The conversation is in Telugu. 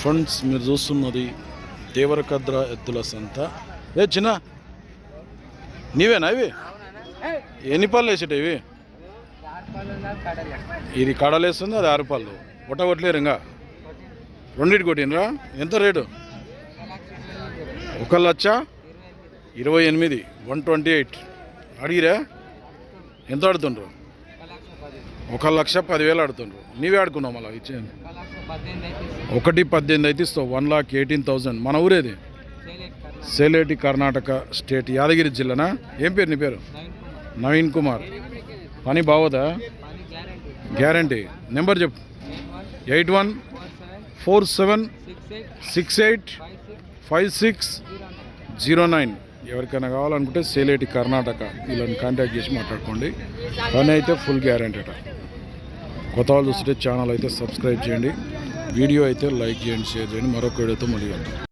ఫ్రెండ్స్ మీరు చూస్తున్నది దేవరకద్ర ఎద్దుల సంత. ఏ చిన్న నీవేనా ఇవి? ఎన్ని పళ్ళు వేసేట ఇవి? ఇది కడలేస్తుంది అది ఆరు పళ్ళు. ఒట్ట కొట్టలేరు ఇంకా? రెండింటి కొట్టినరా ఎంత రేటు? ఒక లక్ష ఇరవై ఎనిమిది వన్ ట్వంటీ ఎయిట్. అడిగిరా? ఎంత ఆడుతుండ్రు? ఒక లక్ష పదివేలు ఆడుతుండ్రు. నీవే ఆడుకున్నావు మళ్ళీ ఇచ్చేయండి ఒకటి పద్దెనిమిది అయితే ఇస్తావు. వన్ లాక్ ఎయిటీన్ థౌజండ్ మన ఊరేది? సేలేటి కర్ణాటక. స్టేట్ యాదగిరి జిల్లానా? ఏం పేరు నీ పేరు? నవీన్ కుమార్. పని బావదా? గ్యారంటీ. నెంబర్ చెప్పు. Eight one four seven six eight five six zero nine. ఎవరికైనా కావాలనుకుంటే సేలేటి కర్ణాటక వీళ్ళని కాంటాక్ట్ చేసి మాట్లాడుకోండి. పని అయితే ఫుల్ గ్యారంటీ అట. కొత్త వాళ్ళు చూస్తుంటే ఛానల్ అయితే సబ్స్క్రైబ్ చేయండి. వీడియో అయితే లైక్ చేయండి షేర్ చేయండి. మరొక వీడియోతో మళ్ళీ